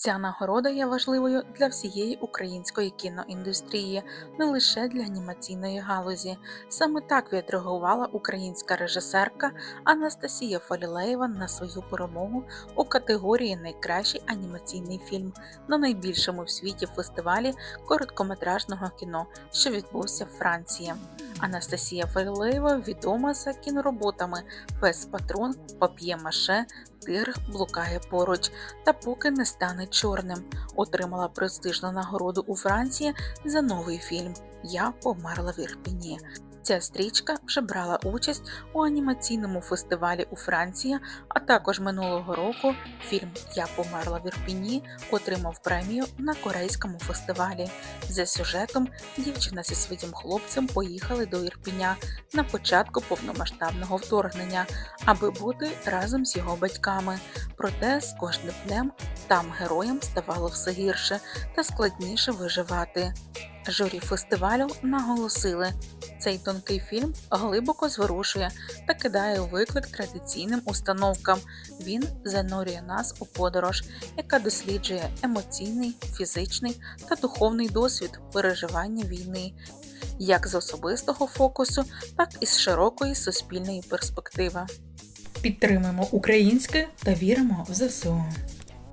Ця нагорода є важливою для всієї української кіноіндустрії, не лише для анімаційної галузі. Саме так відреагувала українська режисерка Анастасія Фалілеєва на свою перемогу у категорії Найкращий анімаційний фільм на найбільшому в світі фестивалі короткометражного кіно, що відбувся в Франції. Анастасія Фалілеєва відома за кінороботами Пес Патрон, Пап'є-Маше, Тир блукає поруч та поки не стане чорним. Отримала престижну нагороду у Франції за новий фільм Я померла в Ірпіні. Ця стрічка вже брала участь у анімаційному фестивалі у Франції, а також минулого року фільм Я померла в Ірпіні отримав премію на корейському фестивалі. За сюжетом дівчина зі своїм хлопцем поїхали до Ірпіня на початку повномасштабного вторгнення, аби бути разом з його батьками. Проте з кожним днем там героям ставало все гірше та складніше виживати. Журі фестивалю наголосили, цей тонкий фільм глибоко зворушує та кидає виклик традиційним установкам. Він занурює нас у подорож, яка досліджує емоційний, фізичний та духовний досвід переживання війни, як з особистого фокусу, так і з широкої суспільної перспективи. Підтримуємо українське та віримо в ЗСУ.